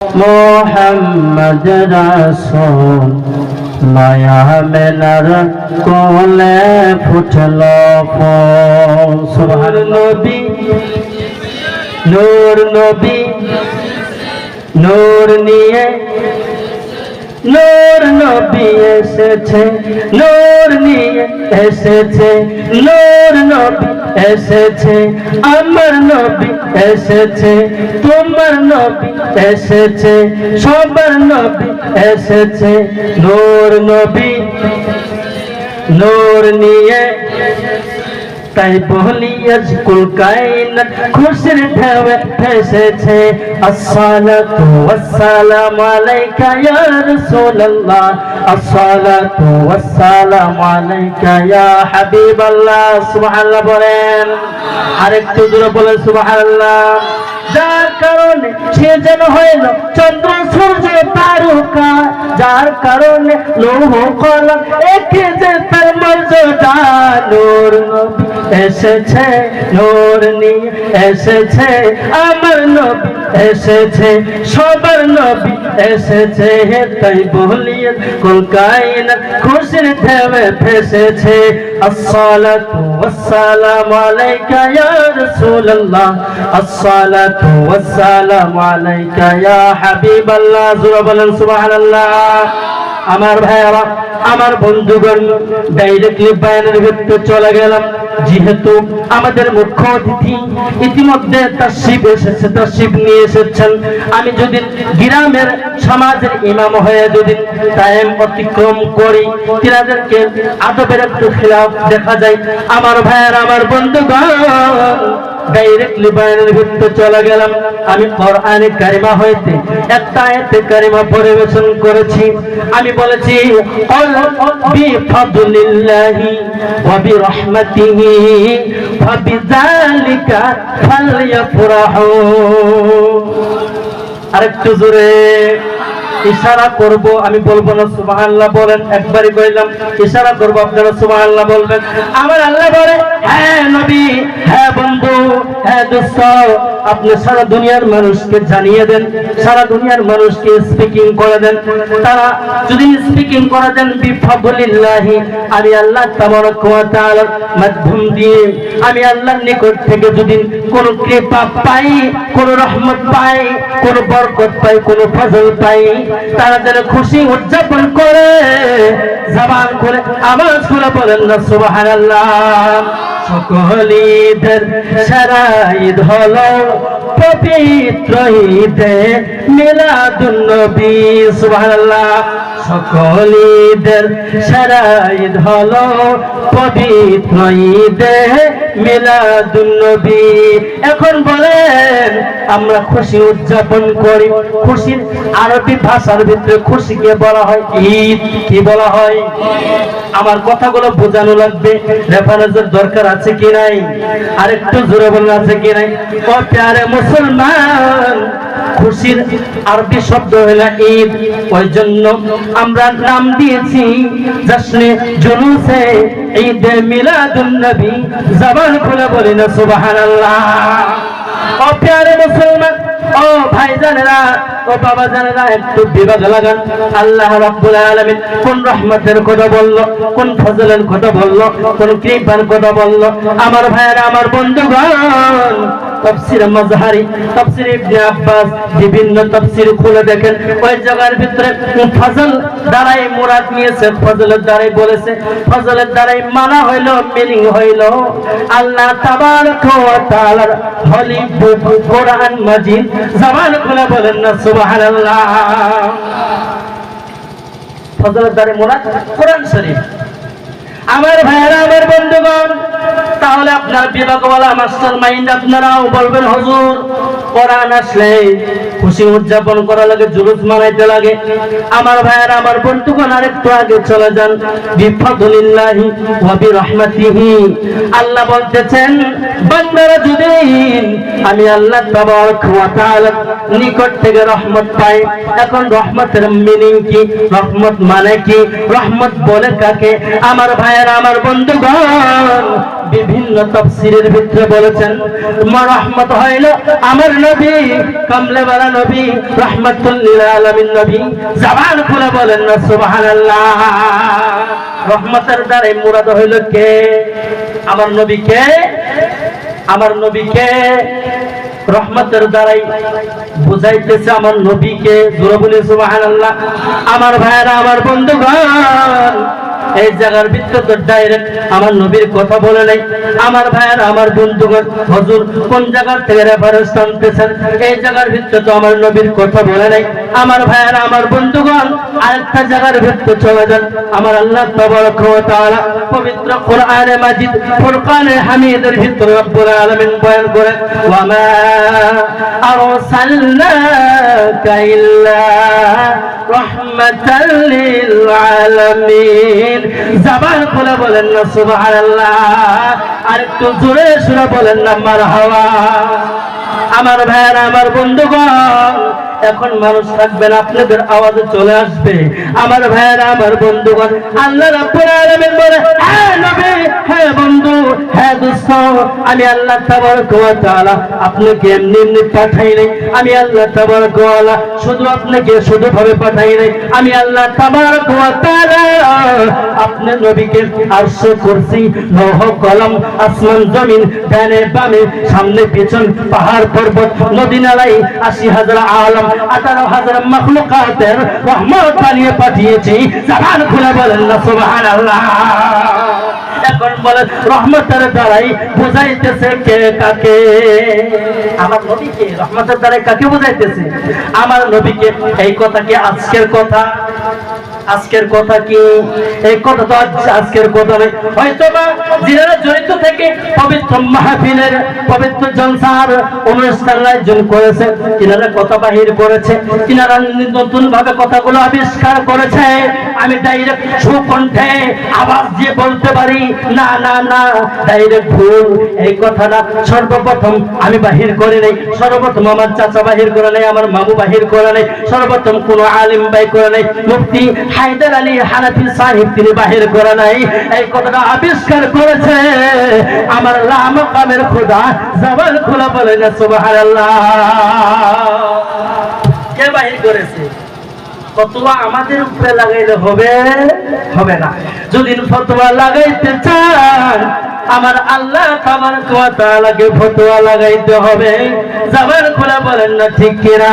মোহাম্মদ রাসূল, মায়া মেলার কোলে ফুটল সুবহান নবী, নূর নবী, নূর নিয়ে, নূর নবী এসেছে, নূর নিয়ে। এসেছে নূর নবী এসেছে, আমার নবী এসেছে, তোমার নবী এসেছে, সবার নবী এসেছে, নূর নবী, নূর নিয়ে তাই বলি আজ কুল খুশির ঢেউয়ে ভেসেছে। আসসালাতু ওয়াসসালামু আলাইকা ইয়া রাসূলুল্লাহ। আসসালাতু ওয়াসসালামু আলাইকা ইয়া হাবিবাল্লাহ। সুবহানাল্লাহ বলেন। আরেকটু জোরে বলেন, সুবহানাল্লাহ। যার কারণে সে যেন হইল চন্দ্র, সূর্য, তারকা। যার কারণে লৌহ, কলম, একে যে তার মর্যাদা, নূর নবী এসেছে, নূর নিয়ে এসেছে, আমার নবী এসেছে, সবার নবী এসেছে। হে তাই বলিয়ে কলকাইনা খুশির ঢেবে ফেসেছে আসসালাতু ওয়াসসালামু আলাইকা ইয়া রাসূলুল্লাহ। আসসালাতু ওয়াসসালামু আলাইকা ইয়া হাবিবাল্লাহ। জোরে বলেন, সুবহানাল্লাহ। আমার ভাইয়ারা, আমার বন্ধুগণ ডাইরেক্টলি বায়ানের ভিতরে চলে গেলাম। যেহেতু আমাদের মুখ্য অতিথি ইতিমধ্যে তার শিব এসেছে তার শিব নিয়ে এসেছেন। আমি যদি গ্রামের সমাজের ইমাম হয়ে যদি টাইম অতিক্রম করি, তিনাদেরকে আদবের একটু খিলাফ দেখা যায়। আমার ভাইয়ার, আমার বন্ধুগণ ডাইরেক্টলি বায়ানের ভিতরে চলে গেলাম। আমি কোরআনে কারিমা হইতে একটা আয়াতে কারিমা পরিবেশন করেছি। আমি বলেছি, কল বিফাদলিল্লাহি ওয়া বি বিরহমাতিহি ফাবিযালিকা ফালইফরাহু। আরেকটু জোরে। ইশারা করব, আমি বলব না সুবহানাল্লাহ বলেন, একবারই কইলাম, ইশারা করব, আপনারা সুবহানাল্লাহ বলবেন। আমার আল্লাহ বলে হ্যাঁ নবী হ্যাঁ বন্ধু হ্যাঁ দোস্ত আপনি সারা দুনিয়ার মানুষকে জানিয়ে দেন, সারা দুনিয়ার মানুষকে স্পিকিং করে দেন। তারা যদি স্পিকিং করে দেন, বিফাদলিল্লাহি, আমি আল্লাহ তাবারক ওয়া তাআলার মাধ্যম দিয়ে, আমি আল্লাহর নিকট থেকে যদি কোন কৃপা পাই, কোন রহমত পাই, কোন বরকত পাই, কোন ফজল পাই তারা যেন খুশি উদযাপন করে। জবান করে আওয়াজ করে বলেন না সুবহানাল্লাহ। সকল ঈদের সারা ঈদ হলো পবিত্র ঈদে মিলাদুন্নবী, সুবহানাল্লাহ। সকল ঈদের সারা ঈদ হলো পবিত্র ঈদে মিলাদুন্নবী এখন বলেন, আমরা খুশি উদযাপন করি। খুশির আরবি ভাষার ভিতরে খুশিকে বলা হয়? ঈদ। কি বলা হয়? আমার কথাগুলো বোঝানো লাগবে। রেফারেন্সের দরকার আছে কি নাই? আরেকটু জোরে বলেন, আছে কি নাই? ও প্যারে মুসলমান খুশির আরবি শব্দ হলো ঈদ। ওই জন্য আমরা নাম দিয়েছি জশ্নে জুলুসে ঈদ মিলাদুন নবী জবান খুলে বলি না, সুবহানাল্লাহ। ও প্যারে মুসলমান ও ভাই ও বাবা একটু লাগান। আল্লাহ কোন রহমতের বলল, কোন ফজলের বলল বলল। আমার ভাইয়েরা, আমার তাফসির বিভিন্ন তফসির খুলে দেখেন। ওই জায়গার ভিতরে ফজল দ্বারাই মুরাদ নিয়েছে, ফজলের দ্বারাই বলেছে, ফজলের দ্বারাই মানা হইল মিনিং হইল, আল্লাহ তাবারক ওয়া তাআলার হলি কোরআন মাজিদ জবান খুলে বলেন না সুবহানাল্লাহ। ফজলের দ্বারে মুরাদ কোরআন শরীফ। আমার ভাইয়েরা আমার বন্ধুগণ তাহলে আপনার বিভাগওয়ালা মাস্টার মাইন্ড আপনারাও বলবেন, হজুর, কোরআন আসলে খুশি উদযাপন করা লাগে, জুলুস মানাইতে লাগে। আমার ভাইয়েরা, আমার বন্ধুগণ, আরেকটু আগে চলে যান। বিফাদুলিল্লাহি ওয়া বিরহমাতিহি। আল্লাহ বলতেছেন, বান্দারা যদি আমি আল্লাহ তাবারক ওয়া তাআলা নিকট থেকে রহমত পাই, এখন রহমতের মিনিং কি? রহমত মানে কি? রহমত বলে কাকে? আমার ভাইয়েরা, আমার বন্ধুগণ বিভিন্ন তাফসীরের ভিতরে বলেছেন মা রহমত হইল আমার নবী, কামলেওয়ালা নবী, রহমাতুল লিল আলামিন নবী, জবান খুলে বলেন না, সুবহানাল্লাহ। রহমতের দ্বারাই মুরাদ হইল কে? আমার নবী কে? আমার নবীকে রহমতের দ্বারাই বুঝাইতেছে আমার নবীকে জোরে বলে, সুবহানাল্লাহ। আমার ভাইয়েরা, আমার বন্ধুগণ এই জায়গার ভিতরে তো ডাইরেক্ট আমার নবীর কথা বলে নাই। আমার ভাইয়ের, আমার বন্ধুগণ, হজুর, কোন জায়গার থেকে রেফারেন্স টানতেছেন এই জায়গার ভিতরে তো আমার নবীর কথা বলে নাই। আমার ভাইয়ের, আমার বন্ধুগণ, আরেকটা জায়গার ভিতরে চলে যান। আমার আল্লাহ তাবারক ওয়া তাআলা পবিত্র কোরআনে মাজিদ, ফুরকানে হামিদের ভিতরে রব্বুল আলামিন বয়ান করে ওয়া আরসালনাকা ইল্লা রাহমাতাল লিল আলামিন জবান খুলে বলেন না, সুবহানাল্লাহ। আর একটু জোরে সুরে বলেন না, মারহাবা। আমার ভাইয়েরা, আমার বন্ধুগণ এখন মানুষ থাকবে না, আপনাদের আওয়াজে চলে আসবে। আমার ভাইয়েরা, আমার আল্লাহ বন্ধু দোস্ত আমি আল্লাহ তাবারক ওয়া আপনাকে এমনি এমনি পাঠাই নাই। আমি আল্লাহ তাবারক ওয়া শুধু আপনাকে শুধু ভাবে পাঠাই নাই। আমি আল্লাহ তাবারক ওয়া তাআলা আপনার নবীকে আরশ করছি লৌহ কলম, আসমান জমিন, ডানে বামে, সামনে পিছন, পাহাড় পর্বত, নদী নালাই আশি হাজার আলম আঠারো হাজার মখলুকাতের রহমত বানিয়ে পাঠিয়েছি। জাহান খুলে বলেন না সুবহান এখন বলে রহমতের দ্বারাই বুঝাইতেছে কে কাকে? আমার নবীকে রহমতের দ্বারাই কাকে বুঝাইতেছে? আমার নবীকে এই কথা কি আজকের কথা? আজকের কথা কি? এই কথা তো আজকের কথা নয়। হয়তো বা যারা জড়িত থেকে পবিত্র মাহফিলের পবিত্র জলসার অনুষ্ঠান আয়োজন করেছে, তিনারা কথা বাহির করেছে, তিনারা নতুন ভাবে কথাগুলো আবিষ্কার করেছে। আমি ডাইরেক্ট সুকণ্ঠে আওয়াজ দিয়ে বলতে পারি, না না না ডাইরেক্ট ভুল, এই কথাটা সর্বপ্রথম আমি বাহির করে নেই, সর্বপ্রথম আমার চাচা বাহির করে নেই, আমার মামু বাহির করে নেই, সর্বপ্রথম কোনো আলিম বাই করে নেই, মুফতি হায়দার আলী হানাফি সাহেব, তিনি বাহির করে নাই। এই কথাটা আবিষ্কার করেছে। আমার রাম কামের খোদা জবান খোলা বলে না সুবহানাল্লাহ। কে বাহির করেছে? ফতোয়া আমাদের উপরে লাগাইলে হবে? হবে না। যদি ফতোয়া লাগাইতে চান আমার আল্লাহ খাবার লাগে ফটোয়া লাগাইতে হবে। যাবার খোলা বলেন না, ঠিক কিনা?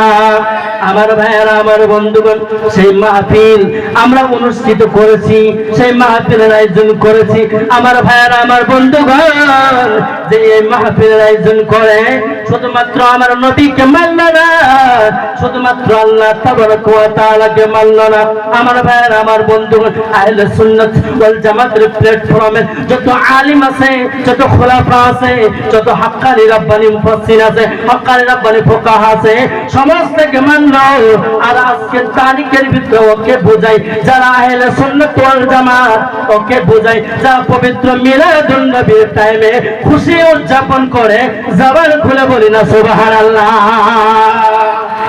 আমার ভাইয়েরা, আমার বন্ধুগণ, সেই মাহফিল আমরা অনুষ্ঠিত করেছি, সেই মাহফিলের আয়োজন করেছি। আমার ভাইয়েরা, আমার বন্ধুগণ যে এই মাহফিলের আয়োজন করে, শুধুমাত্র আমার নবীকে মানল না, শুধুমাত্র আল্লাহ তাবারক ওয়া তাআলাকে মানল না, আমার ভাইয়ের, আমার বন্ধুগণ আহলে সুন্নাত ওয়াল জামাতের প্ল্যাটফর্মে যত আলিম আছে, যত খোলাফা আছে, যত হাক্কানি রাব্বানি মুফাসসির আছে হাক্কানি রাব্বানি ফুকাহা আছে, সমস্তকে মানল। আর আজকে তারিখের ভিতরে ওকে বোঝাই, যারা আহলে সুন্নাত ওয়াল জামাত, ওকে বোঝাই যারা পবিত্র মিলাদুন নবীর টাইমে খুশি উদযাপন করে, জবান খুলে বলি না সুবাহার আল্লাহ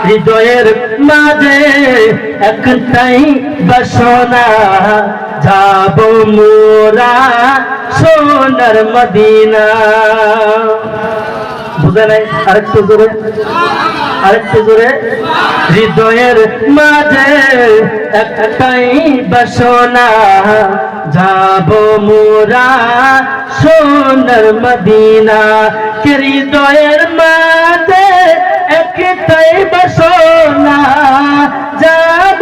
হৃদয়ের মাঝে একটাই বাসনা, যাব মোরা সোনার মদিনা। বুঝে নাই? আরেকটু জোরে। আরেকটু জোরে। হৃদয়ের মাঝে একটাই বাসনা যাব মোরা সোনার মদিনা। হৃদয়ের মাঝে একটাই বাসনা যাব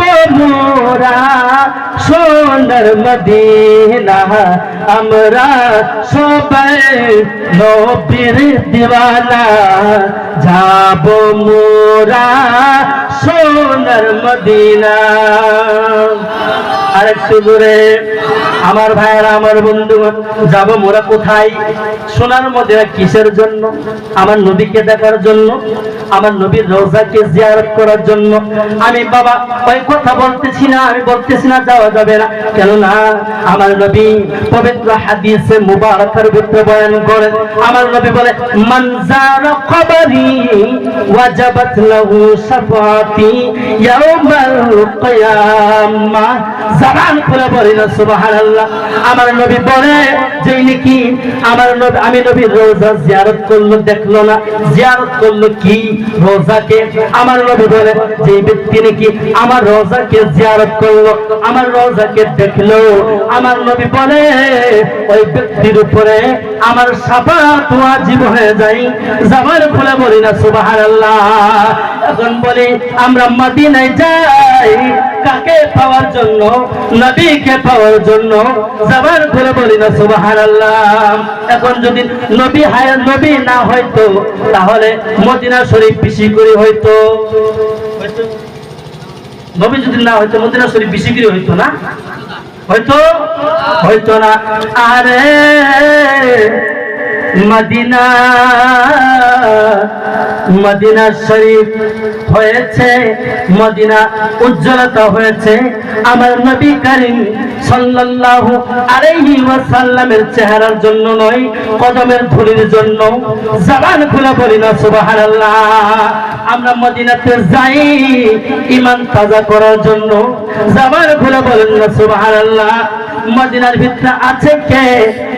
সোনার মদিনা। আমরা সবাই নবীর দিওয়ানা। যাব মোরা সোনার মদিনা। আরেকটু দূরে, আমার ভাইয়েরা, আমার বন্ধু, যাব মোরা কোথায়? সোনার মদিনা কিসের জন্য? আমার নবীকে দেখার জন্য? আমার নবীর রোজাকে জিয়ারত করার জন্য? আমি বাবা, ওই কথা বলতেছি না, আমি বলতেছি না, যাওয়া যাবে না। কেননা, আমার নবী পবিত্র হাদিসে মুবারকের ভিতরে বয়ান করেন আমার নবী বলে মানজার কবরি ওয়াজাবাত লাহু শাফাতি ইয়াউমাল কিয়ামাহ জবান খুলে বলি না, সুবহানাল্লাহ। আমার নবী বলে যে নাকি, আমার নবী, আমি নবী রোজা জিয়ারত করল, দেখল না। জিয়ারত করল কি? রোজাকে? আমার নবী বলে যে ব্যক্তি নাকি আমার রোজাকে জিয়ারত করল, আমার রোজাকে দেখল। আমার নবী বলে, ওই ব্যক্তির উপরে আমার সাফাত ওয়াজিব হয়ে যায়। জামার খুলে বলি না, সুবহানাল্লাহ। এখন বলি, আমরা মদিনায় যাই, কাকে পাওয়ার জন্য? নবীকে পাওয়ার জন্য। জামার খুলে বলি না, সুবহানাল্লাহ। এখন যদি নবী হায়, নবী না হয়তো তাহলে মদিনা শরীফ বেশি করে হয়তো নবী যদি না হইতো, মদিনা শরীফ বেশি করে হইতো না? হয়তো হয়তো না। আরে, মদিনা মদিনা শরীফ হয়েছে, মদিনা উজ্জ্বলতা হয়েছে। আমার নবী করিম সাল্লাল্লাহু আলাইহি ওয়াসাল্লামের চেহারার জন্য নয়, কদমের ধুলির জন্য। জবান খুলে বলি না, সুবহানাল্লাহ। আমরা মদিনাতে যাই ইমান তাজা করার জন্য। জবান খুলে বলেন না, সুবহানাল্লাহ। মদিনার ভিতরে আছে কে?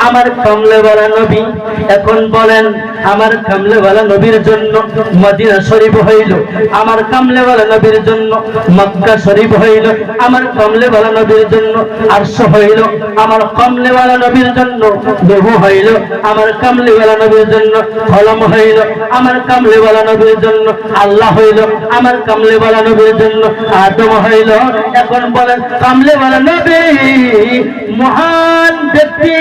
আমার কমলেওয়ালা নবী। এখন বলেন, আমার কামলেওয়ালা নবীর জন্য মদিনা শরীফ হইল। আমার কামলেওয়ালা নবীর জন্য মক্কা শরীফ হইল। আমার কমলেওয়ালা নবীর জন্য আরশ হইল। আমার কমলেওয়ালা নবীর জন্য বহু হইল। আমার কামলেওয়ালা নবীর জন্য কলম হইল। আমার কামলেওয়ালা নবীর জন্য আল্লাহ হইল। আমার কামলেওয়ালা নবীর জন্য আদম হইল। এখন বলেন, কামলেওয়ালা নবী মহান ব্যক্তি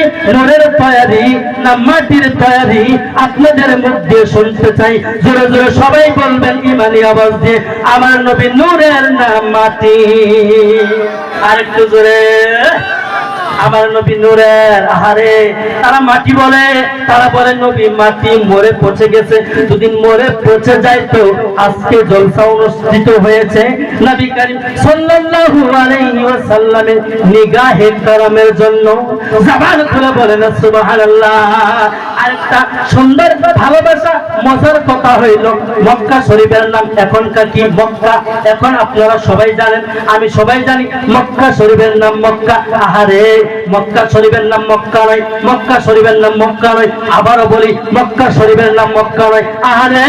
নূরের তৈরি, না মাটির তৈরি? আপনাদের মধ্যে শুনতে চাই। জোরে জোরে সবাই বলবেন, ইমানি আওয়াজ দিয়ে, আমার নবী নূরের না মাটি। আর একটু জোরে, আমার নবী নূরের। আহারে, তারা মাটি বলে, তারা বলে, নবী মাটি মরে পচে গেছে। দুদিন মরে পচে যায় তো আজকে জলসা অনুষ্ঠিত হয়েছে। নবী করিম সাল্লাল্লাহু আলাইহি ওয়াসাল্লামের নিগাহে জন্য জবান খুলে বলেন, সুবহানাল্লাহ। আরেকটা সুন্দর ভালোবাসা, মজার কথা হইল, মক্কা শরীফের নাম এখনকার কি? মক্কা। এখন আপনারা সবাই জানেন, আমি সবাই জানি মক্কা শরীফের নাম মক্কা। আহারে, মক্কা শরীফের নাম মক্কা নয়, মক্কা শরীফের নাম মক্কা নয়। আবারও বলি, মক্কা শরীফের নাম মক্কা নয়। আহারে,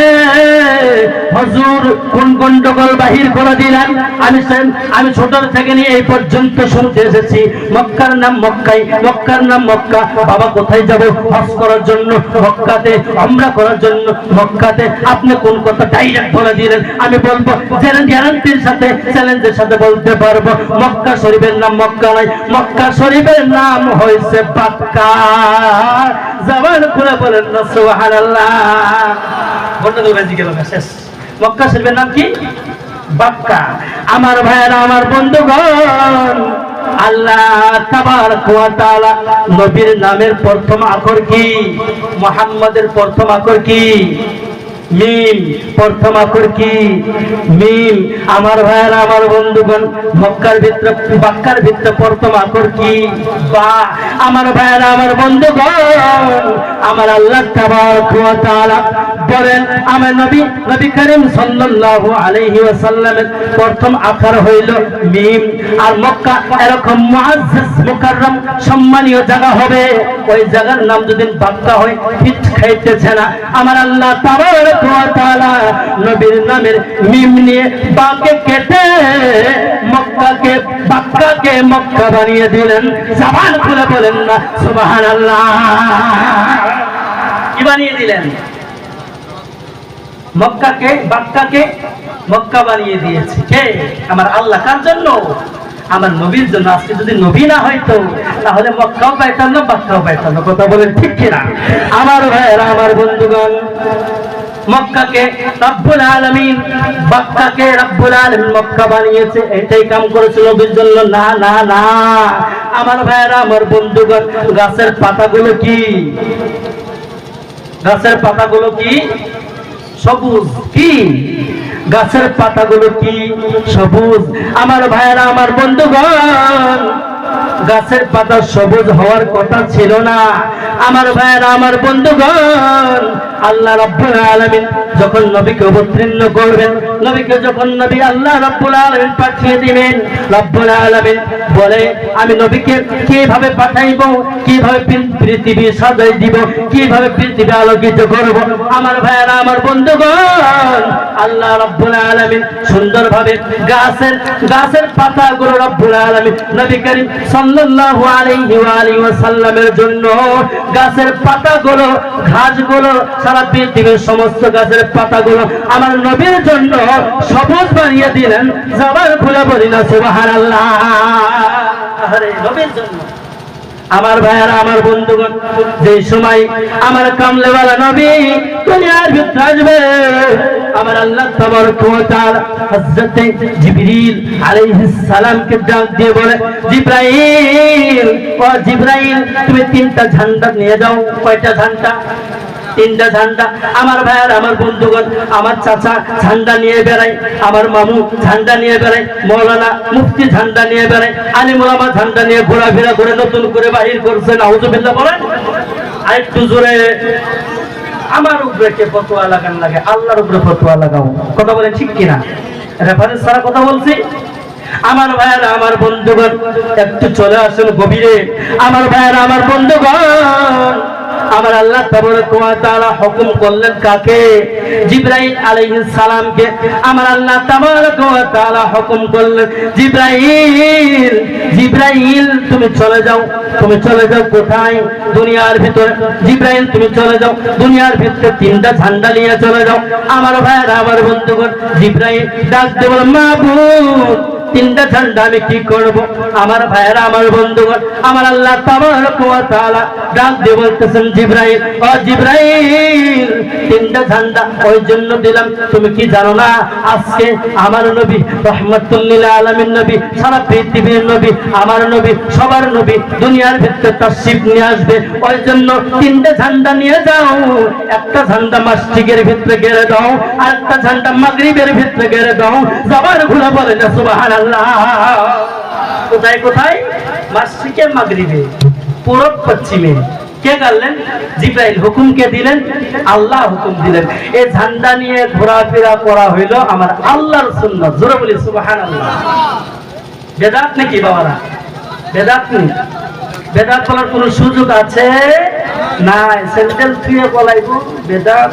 হজুর কোন গন্ডগোল বাহির করে দিলেন আমি আমি ছোট থেকে নিয়ে এই পর্যন্ত শুনতে এসেছি। মক্কার নাম মক্কাই, মক্কার নাম মক্কা। বাবা কোথায় যাব? হজ করার জন্য মক্কাতে আমরা করার জন্য মক্কাতে। আপনি কোন কথা ডাইরেক্ট বলে দিলেন? আমি বলব গ্যারান্টির সাথে চ্যালেঞ্জের সাথে বলতে পারব, মক্কা শরীফের নাম মক্কা নয় মক্কা শরীফের নাম হয়েছে বাক্কা। জবান খুলে বলেন না, সুবহানাল্লাহ। বলতে দেবেন জিজ্ঞেস শেষ। মক্কা শরীফের নাম কি? বাক্কা আমার ভাইয়েরা, আমার বন্ধুগণ, আল্লাহ তাবারক ওয়া তাআলা নবীর নামের প্রথম অক্ষর কি? মুহাম্মাদের প্রথম অক্ষর কি? মিম, প্রথম অক্ষর কি? মিম। আমার ভাইয়েরা, আমার বন্ধুগণ, মক্কার ভিতরে, বাক্কার ভিতরে প্রথম অক্ষর কি? বা। আমার ভাইয়েরা, আমার বন্ধুগণ, আমার আল্লাহ তাবারক ওয়া তাআলা বলেন আমার নবী নবী করিম সাল্লাল্লাহু আলাইহি ওয়াসাল্লামের প্রথম আকার হইল মিম। আর মক্কা এরকম মুআজ্জাজ, মুকাররম, সম্মানীয় জায়গা হবে। ওই জায়গার নাম যদি বাক্কা হয়, পিঠ খাইতেছে না। আমার আল্লাহ তাবারক ওয়া তাআলা নবীর নামের মিম নিয়ে বাকে কেটে মক্কাকে বাক্কাকে মক্কা বানিয়ে দিলেন। জবান খুলে বলেন না, সুবহানাল্লাহ। কি বানিয়ে দিলেন? মক্কাকে, বাক্কাকে মক্কা বানিয়ে দিয়েছে। কে? আমার আল্লাহ কার জন্য? আমার নবীর জন্য। আজকে যদি নবী না হয়তো তাহলে মক্কাও পাইতাম না, বাক্কাও পাইতাম না। কথা বলেন ঠিক কিনা? আমার ভাইয়েরা, আমার বন্ধুগণ, মক্কাকে রব্বুল আলামিন মক্কাকে রব্বুল আলামিন মক্কা বানিয়েছে। এটাই কাম করেছিল নবীর জন্য। না না না। আমার ভাইয়েরা, আমার বন্ধুগণ, গাছের পাতাগুলো কি? গাছের পাতাগুলো কি? সবুজ কি গাছের পাতাগুলো কি সবুজ? আমার ভাইয়েরা, আমার বন্ধুগণ, গাছের পাতা সবুজ হওয়ার কথা ছিল না। আমার ভাইয়েরা, আমার বন্ধুগণ আল্লাহ রাব্বুল আলামিন যখন নবীকে অবতীর্ণ করবেন, নবীকে যখন নবী আল্লাহ রাব্বুল আলামিন পাঠিয়ে দিবেন, রাব্বুল আলামিন বলে, আমি নবীকে কীভাবে পাঠাইব, কীভাবে পৃথিবী সাজাই দিব, কীভাবে পৃথিবী আলোকিত করব? আমার ভাইয়েরা, আমার বন্ধুগণ, আল্লাহ রাব্বুল আলামিন সুন্দরভাবে গাছের গাছের পাতাগুলো রাব্বুল আলামিন নবী করিম সাল্লাল্লাহু আলাইহি ওয়া আলিহি ওয়াসাল্লামের জন্য গাছের পাতাগুলো, ঘাসগুলো সারা পৃথিবীর সমস্ত গাছের পাতাগুলো। আমার নবীর জন্য সবুজ বানিয়ে দিলেন। জবান খুলে বলি না, সুবহানাল্লাহ। আরে নবীর জন্য। আমার ভাইয়ারা, আমার বন্ধুগণ, যে সময় আমার কামলেওয়ালা নবী দুনিয়ার ভিতরে আসবে, আমার আল্লাহ তাবারক ওয়া তাআলা হযরতে জিবরিল আলাইহিস সালামকে ডাক দিয়ে বলে, জিব্রাইল, ও জিব্রাইল, তুমি তিনটা ঝান্ডা নিয়ে যাও। কয়টা ঝান্ডা? তিনটা ঝান্ডা। আমার ভাইয়ার, আমার বন্ধুগণ, আমার চাচা ঝান্ডা নিয়ে বেড়ায়, আমার মামু ঝান্ডা নিয়ে বেড়ায়, মৌলানা মুফতি ঝান্ডা নিয়ে বেড়ায় আলিমুলামা ঝান্ডা নিয়ে ঘোরাফেরা করে, নতুন করে বাহির করছে, নাউজুবিল্লাহ বলেন। আরেকটু জোরে। আমার উপরে কে ফতোয়া লাগান লাগে? আল্লাহর উপরে ফতোয়া লাগাও। কথা বলে ঠিক কিনা? রেফারেন্স ছাড়া কথা বলছি? আমার ভাইয়েরা, আমার বন্ধুগণ, একটু চলে আসুন গভীরে। আমার ভাইয়েরা, আমার বন্ধুগণ আমার আল্লাহ তাআলা হুকুম করলেন কাকে? জিবরাইল আলাইহিস সালামকে। আমার আল্লাহ তাআলা হুকুম করলেন, জিবরাইল জিবরাইল, তুমি চলে যাও, তুমি চলে যাও কোথায়? দুনিয়ার ভিতরে, জিবরাইল, তুমি চলে যাও, দুনিয়ার ভিতরে তিনটা ঝান্ডা নিয়ে চলে যাও। আমার ভাইয়েরা, আমার বন্ধুগণ, জিবরাইল ডাক দেব মাবুদ তিনটা ঝান্ডা আমি কি করব? আমার ভাইয়েরা, আমার বন্ধুগণ, আমার আল্লাহ তাআলা ডাক দিয়ে বলতেছেন, জিব্রাইল, ও জিব্রাইল, তিনটা ঝান্ডা ওই জন্য দিলাম। তুমি কি জানো না, আজকে আমার নবী রহমাতুল্লিল আলামিন নবী, সারা পৃথিবীর নবী, আমার নবী, সবার নবী দুনিয়ার ভিতরে তাশরিফ নিয়ে আসবে। ওই জন্য তিনটা ঝান্ডা নিয়ে যাও, একটা ঝান্ডা মাসজিদের ভিতরে গেড়ে দাও, আর একটা ঝান্ডা মাগরিবের ভিতরে গেড়ে দাও। জবান ঘুরে বলে না, সুবহানাল্লাহ। কোথায় কোথায়? মাসজিদে মাগরিবে। পূরব পশ্চিমে কে করলেন জিব্রাইল হুকুম কে দিলেন? আল্লাহ হুকুম দিলেন। এই ঝান্ডা নিয়ে ঘোরাফেরা করা হইল আমার আল্লাহর সুন্নাত। জোরে বলি, সুবহানাল্লাহ। বেদাত নাকি বাবারা? বেদাত নেই বেদাত বলার কোন সুযোগ আছে? নাই। সেন্টেন্স দিয়ে বলাইব, বেদাত।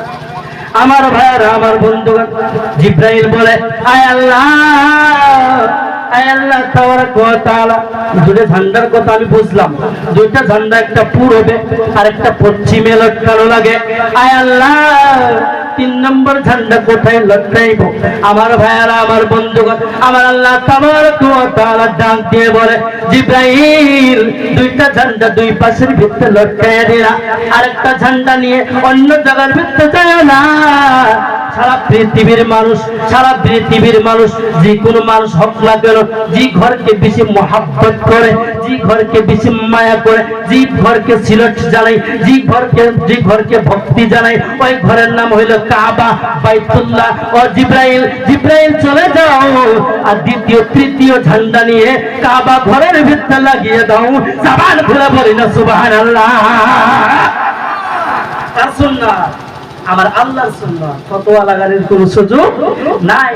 আমার ভাইয়েরা, আমার বন্ধুগণ, জিব্রাইল বলে, আয় আল্লাহ আমার ভাইয়ারা, আমার বন্ধুগণ, আমার আল্লাহ তাআলা ডাক দিয়ে বলে দুইটা ঝান্ডা দুই পাশের ভিতরে লটকাইয়া দিলা। আরেকটা ঝান্ডা নিয়ে অন্য জায়গার ভিতরে যায় না। সারা পৃথিবীর মানুষ, সারা পৃথিবীর মানুষ, যে কোনো মানুষ হক না যে ঘরকে বেশি মহাব্বত করে, যে ঘরকে বেশি মায়া করে, যে ঘরকে সিলট জানাই, যে ঘরকে যে ঘরকে ভক্তি জানাই, ওই ঘরের নাম হইল কাবা, বাইতুল্লাহ ও জিব্রাইল। জিব্রাইল চলে যাও আর দ্বিতীয়, তৃতীয় ঝান্ডা নিয়ে কাবা ঘরের ভিতরে লাগিয়ে দাও। জাবান খুলে বলি না, সুবহানাল্লাহ। তার সুন্নাত আমার আল্লাহর সুন্নাত। ফতোয়া লাগানোর কোনো সুযোগ নাই।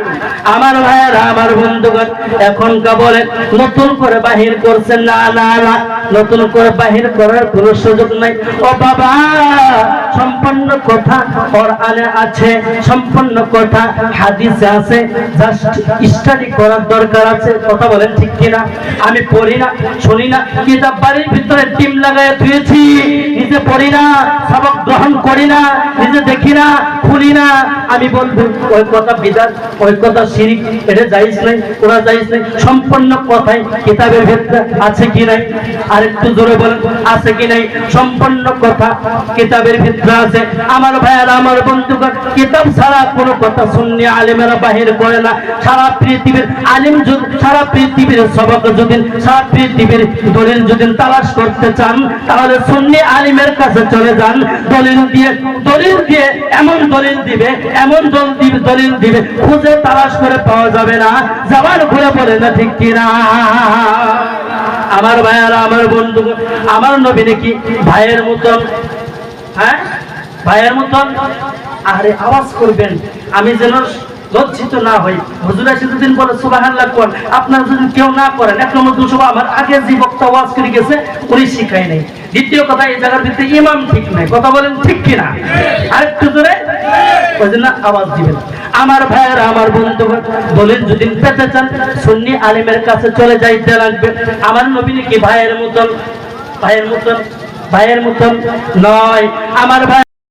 আমার ভাইয়েরা, আমার বন্ধুগণ, এখনকার বলে নতুন করে বাহির করছেন। না না না, নতুন করে বাহির করার কোনো সুযোগ নাই। ও বাবা, সম্পন্ন কথা কোরআনে আছে, সম্পন্ন কথা হাদিসে আছে। জাস্ট স্টাডি করার দরকার আছে। কথা বলেন ঠিক কিনা? আমি পড়ি না, শুনি না। কিতাব বাড়ির ভিতরে টিম লাগায় ধুয়েছি। নিজে পড়ি না, সবক গ্রহণ করি না। নিজে দেখি না, খুলি না। আমি বলব, ওই কথা বিদাত, ওই কথা শিরিক, এটা যাইস নাই, ওরা যাইস নাই। সম্পূর্ণ কথাই কিতাবের ভিতরে আছে কি নাই? আর একটু জোরে বলেন, আছে কি নাই? সম্পূর্ণ কথা কিতাবের ভিতরে আছে। আমার ভাইয়ারা, আমার বন্ধুগণ, কিতাব ছাড়া কোনো কথা শুননি, আলিমেরা বাহির করে না। সারা পৃথিবীর আলিম যদি, সারা পৃথিবীর সবক যদি, সারা পৃথিবীর দলিল যদি তালাশ করতে চান, তাহলে সুন্নি আলিমের কাছে চলে যান। দলিল দিয়ে দলিল দিয়ে এমন দলিল দিবে, এমন দল দিবে, দলিল দিবে, খুঁজে তালাশ করে পাওয়া যাবে না। যাবার ঘুরে পড়ে না ঠিক কিনা। আমার ভাইয়ারা, আমার বন্ধু, আমার নবী নাকি ভাইয়ের মতন হ্যাঁ? ভাইয়ের মতন? আরে, আওয়াজ করবেন। আমি যেন লজ্জিত না হই। হুজুর এসে দুদিন পরে সুবহানাল্লাহ কোন, আপনারা যদি কেউ না করেন, এক নম্বর দুশো আমার আগে যে বক্তা ওয়াজ করে গেছে, উনি শিখায় নাই। দ্বিতীয় কথা, এই জায়গার ভিতরে ইমাম ঠিক নাই। কথা বলেন ঠিক কিনা? আরেকটু জোরে? ওই জন্য আওয়াজ দিবেন। আমার ভাইয়েরা, আমার বন্ধু বলেন যদি পেতে চান, সুন্নি আলিমের কাছে চলে যাইতে লাগবে। আমার নবী কি ভাইয়ের মতন? ভাইয়ের মতন? ভাইয়ের মতন? নয়। আমার ভাই